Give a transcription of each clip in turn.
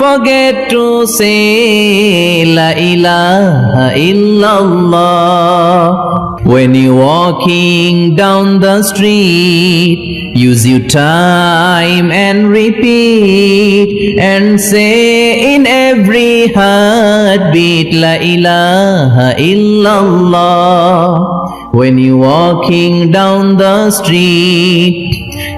forget to say La ilaha illallah. When you're walking down the street, use your time and repeat and say in every heartbeat La ilaha illallah. When you're walking down the street,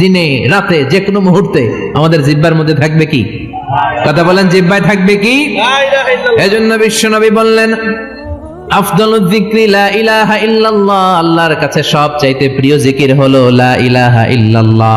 দিনে, রাতে যে কোনো মুহূর্তে আমাদের জিব্বার মধ্যে থাকবে কি? কথা বলেন, জিব্বায় থাকবে কি? এজন্য বিশ্ব নবী বললেন আল্লাহর কাছে সব চাইতে প্রিয় জিকির হলো লা ইলাহা ইল্লাল্লাহ।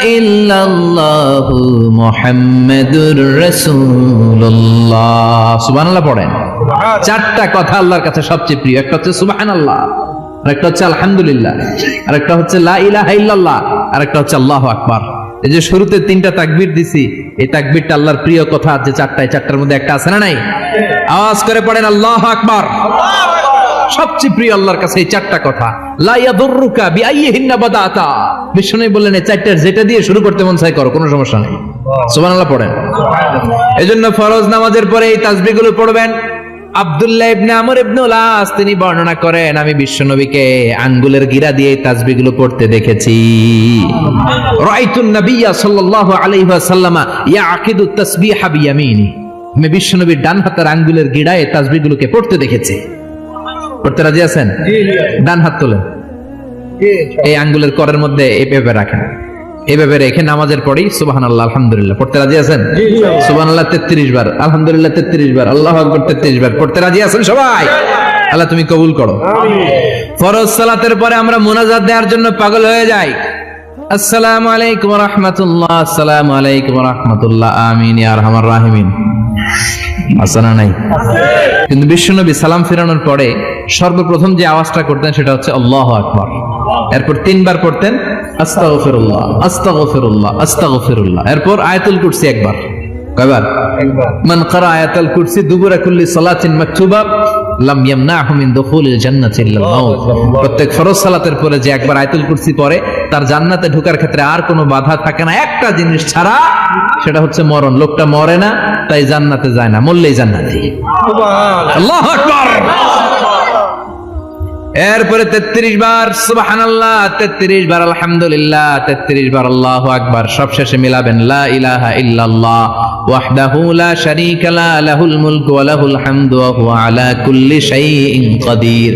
ইল্লাল্লাহু মুহাম্মাদুর রাসূলুল্লাহ। সুবহানাল্লাহ পড়েন। চারটা কথা আল্লাহর কাছে সবচেয়ে প্রিয়। একটা হচ্ছে সুবহানাল্লাহ আরেকটা হচ্ছে আলহামদুলিল্লাহ আরেকটা হচ্ছে লা ইলাহা ইল্লাল্লাহ আরেকটা হচ্ছে আল্লাহু আকবার। এই যে শুরুতে তিনটা তাকবীর দিছি এই তাকবীরটা আল্লাহর প্রিয় কথা যে চারটায় চারটার মধ্যে একটা আছে না নাই? আওয়াজ করে পড়েন আল্লাহু আকবার। আল্লাহু সবচেয়ে প্রিয় আল্লাহর কাছে এই চারটা কথা। লাইয়া লা ইয়াদুররুকা বিআইয়িহিন্না বাদাতা। বিষ্ণু বললেন, এই চারটার যেটা দিয়ে শুরু করতে মন চাই করো, কোনো সমস্যা নেই। সুবহানাল্লাহ পড়েন। এজন্য ফরজ নামাজের পরে এই তাসবিহগুলো পড়বেন। আব্দুল্লাহ ইবনে আমর ইবনে লাস তিনি বর্ণনা করেন, আমি বিশ্বনবীকে আঙ্গুলের গিরা দিয়ে তাসবিহগুলো পড়তে দেখেছি। রাআইতুন নাবিয়্যা সাল্লাল্লাহু আলাইহি ওয়াসাল্লামা, ইয়াকিদু তাসবিহা বিয়ামিনি। আমি বিশ্বনবীর ডান হাতের আঙ্গুলের গিড়ায় তাসবিহগুলোকে পড়তে দেখেছি। পড়তে রাজি আছেন? ডান হাত তোলেন এই আঙ্গুলের করের মধ্যে এভাবে রাখেন। এভাবে রেখে নামাজের পরেই সুবাহান আল্লাহ আলহামদুলিল্লাহ। পড়তে রাজি আছেন? সুবাহান আল্লাহ তেত্রিশ বার। আলহামদুলিল্লাহ তেত্রিশ বার। আল্লাহ আকবর তেত্রিশ বার। পড়তে রাজি আছেন সবাই? আল্লাহ তুমি কবুল করো। ফরজ সালাতের পরে আমরা মোনাজাত দেওয়ার জন্য পাগল হয়ে যাই। আসসালামু আলাইকুম রহমতুল্লাহ। আসসালামু আলাইকুম রহমতুল্লাহ। আমিন ইয়া আরহামার রাহিমিন। আছে না নাই? কিন্তু বিশ্বনবী সালাম ফেরানোর পরে সর্বপ্রথম যে আওয়াজটা করতেন সেটা হচ্ছে আল্লাহ আকবর। এরপর তিনবার পড়তেন আস্তাগফিরুল্লাহ আস্তাগফিরুল্লাহ আস্তাগফিরুল্লাহ। এরপর আয়াতুল কুরসি একবার। কয়বার? মান কারা আয়াতুল কুরসি দুবুরা কুল্লি সালাতিন মাকতুবা প্রত্যেক ফরজ সালাতের পরে যে একবার আয়াতুল কুরসি পড়ে তার জান্নাতে ঢোকার ক্ষেত্রে আর কোনো বাধা থাকে না। একটা জিনিস ছাড়া সেটা হচ্ছে মরণ। লোকটা মরে না তাই জান্নাতে যায় না। মরলেই জান্নাতি। আল্লাহু এরপরে তেত্রিশ বার সুবহানাল্লাহ তেত্রিশ বার আলহামদুলিল্লাহ তেত্রিশ বার আল্লাহু আকবার। সব শেষে মিলাবেন লা ইলাহা ইল্লাল্লাহ। ওয়াহদাহু লা শারীকা লা লাহুল মুলকু ওয়া লাহুল হামদু ওয়া হুয়া আলা কুল্লি শাইইন কাদির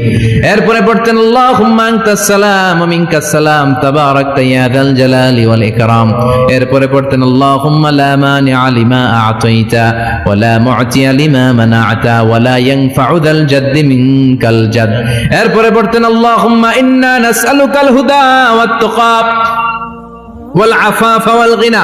এরপরে পড়তেন আল্লাহুম্মা আনতাস সালাম ওয়া মিনকাস সালাম, তাবারাকতা ইয়া যাল জালালি ওয়াল ইকরাম। এরপরে পড়তেন আল্লাহুম্মা লা মানিআ লিমা আ'তাইতা ওয়া লা মু'তিয়া লিমা মানা'তা ওয়া লা ইয়ানফা'ু যাল জাদ্দি মিনকাল জাদ। এরপরে পড়তেন আল্লাহুম্মা ইন্না নাসআলুকাল হুদা ওয়াত তুকা ওয়াল আফাফা ওয়াল গিনা।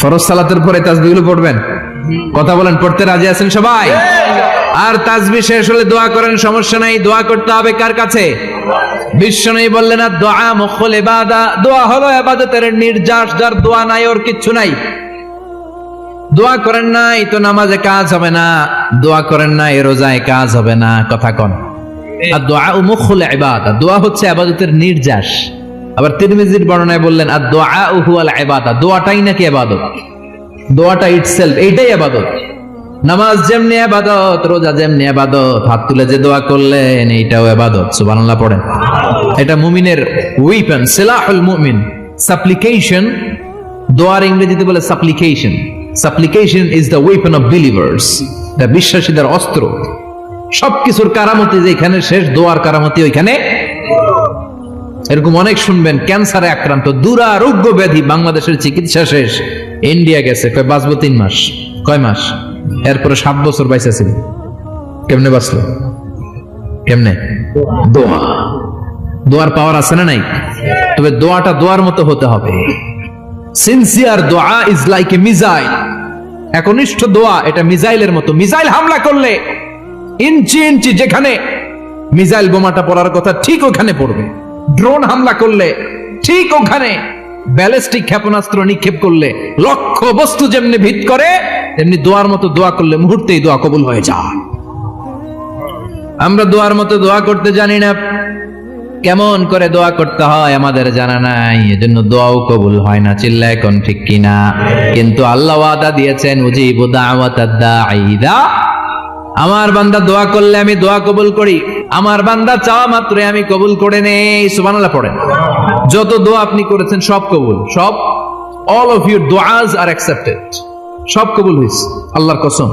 ফরজ সালাতের পরে তাসবিহগুলো পড়বেন? কথা বলেন পড়তে রাজি আছেন সবাই? আর তাজবি শেষ হলে দোয়া করেন সমস্যা নাই দোয়া করতে হবে কার কাছে? বিশ্ব নেই বললেন আর দোয়া মুখল এবাদা দোয়া হলো এবাদতের নির্যাস যার দোয়া নাই ওর কিচ্ছু নাই। দোয়া করেন নাই তো নামাজে কাজ হবে না। দোয়া করেন নাই রোজায় কাজ হবে না কথা কন। আর দোয়া মুখল এবাদা দোয়া হচ্ছে আবাদতের নির্যাস। আবার তিরমিজির বর্ণনায় বললেন, আর দোয়া উহুয়াল এবাদা দোয়াটাই নাকি আবাদত দোয়াটা ইটসেলফ এইটাই আবাদত নামাজ যেমনি আবাদত রোজা যেমনি আবাদত হাত তুলে যে দোয়া করলেন, এইটাও আবাদত সুবহানাল্লাহ পড়েন। এটা মুমিনের উইপন সিলাহুল মুমিন। সাপ্লিকেশন দোয়ার ইংরেজিতে বলে supplication supplication is the weapon of believers এটা বিশ্বাসীদের অস্ত্র। সবকিছুর কারামতি যেখানে শেষ, দোয়ার কারামতি ওইখানে এরকম অনেক শুনবেন, ক্যান্সারে আক্রান্ত, দুরারোগ্য ব্যাধি, বাংলাদেশের চিকিৎসা শেষ। ইন্ডিয়া গেছে, কয়, বাঁচবো তিন মাস, কয় মাস? এরপরে সাত বছর বাইসা ছিল কেমনে বাঁচলো? কেমনে? দোয়া। দোয়ার পাওয়ার আছে না নাই? তবে দোয়াটা দোয়ার মতো হতে হবে। সিনসিয়ার দোয়া ইজ লাইক এ মিজাইল একনিষ্ঠ দোয়া, এটা মিজাইলের মতো। মিজাইল হামলা করলে ইঞ্চি ইঞ্চি যেখানে, মিসাইল বোমাটা পড়ার কথা ঠিক ওখানে পড়বে। ড্রোন হামলা করলে, ঠিক ওখানে ব্যালিস্টিক ক্ষেপণাস্ত্র নিক্ষেপ করলে লক্ষ্য বস্তু যেমনি ভিত করে, তেমনি দোয়ার মতো দোয়া করলে মুহূর্তেই দোয়া কবুল হয়ে যায়। আমরা দোয়ার মতো দোয়া করতে জানি না, কেমন করে দোয়া করতে হয় আমাদের জানা নাই, এজন্য দোয়াও কবুল হয় না চিল্লা এখন ঠিক কিনা কিন্তু আল্লাহ ওয়াদা দিয়েছেন, উজিবু দাওয়াতাদ দাঈদা আমার বান্দা দোয়া করলে আমি দোয়া কবুল করি। আমার বান্দা চাওয়া মাত্রই আমি কবুল করে নেই। সুবহানাল্লাহ পড়েন। যত দোয়া আপনি করেছেন, সব কবুল। সব অল অফ ইউর দোয়াজ আর অ্যাকসেপ্টেড সব কবুল হইছে আল্লাহর কসম।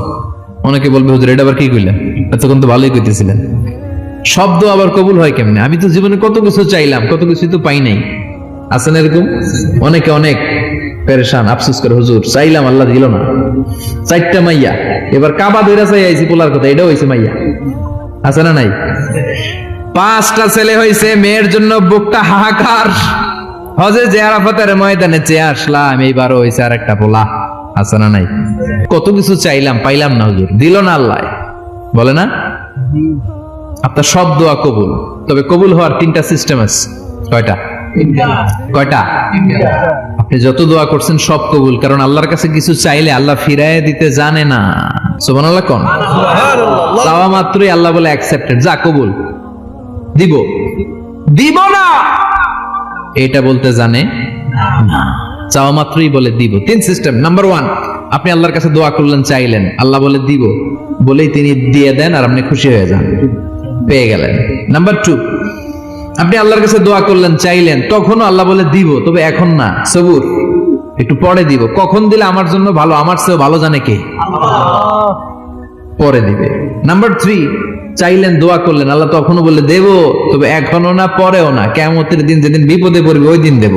অনেকে বলবে, হুজুর, এটা আবার কি কইলেন? এতক্ষণ তো ভালোই কইতেছিলেন। শব্দ আবার কবুল হয় কেমনে? আমি তো জীবনে কত কিছু চাইলাম, কত কিছু তো পাই নাই। আছেন এরকম? অনেকে অনেক। পেরেশান, আফসোস করে, হুজুর, চাইলাম আল্লাহ দিল না। চারটা মাইয়া। এবার কাবা ধরে চাই আইছি পোলার কথা, এটাও হয়েছে মাইয়া। আছে না নাই? পাঁচটা ছেলে হয়েছে মেয়ের জন্য বুকটা হাহাকার। হজে ময়দানে চেয়ে আসলাম, এইবারও হয়েছে আর একটা পোলা। আছে না নাই? কত কিছু চাইলাম, পাইলাম না, হুজুর। দিল না আল্লাহ। বলে না? আপনার সব দোয়া কবুল। তবে কবুল হওয়ার তিনটা সিস্টেম আছে। কয়টা? কয়টা? আপনি যত দোয়া করছেন সব কবুল কারণ আল্লাহর কাছে কিছু চাইলে আল্লাহ ফিরায় দিতে জানে না। সোমান আল্লাহ কোন চাওয়া মাত্রই আল্লাহ বলে অ্যাকসেপ্টেড যা কবুল। দিব। দিব না। এটা বলতে জানে না। চাওয়া মাত্রই বলে দিব। তিন সিস্টেম নাম্বার ওয়ান আপনি আল্লাহর কাছে দোয়া করলেন চাইলেন। আল্লাহ বলে দিব। বলেই তিনি দিয়ে দেন আর আপনি খুশি হয়ে যান। পেয়ে গেলেন। নাম্বার টু আপনি আল্লাহর কাছে দোয়া করলেন, চাইলেন, তখনও আল্লাহ বলে দিব, তবে এখন না। সবুর, একটু পরে দিব। কখন দিলে আমার জন্য ভালো, আমার সে ভালো জানে কে? পরে দিবে। নাম্বার থ্রি চাইলেন, দোয়া করলেন, আল্লাহ তখনও বলে দেব, তবে এখনও না, পরেও না। কেমতের দিন যেদিন বিপদে পড়বে, ওই দিন দেব।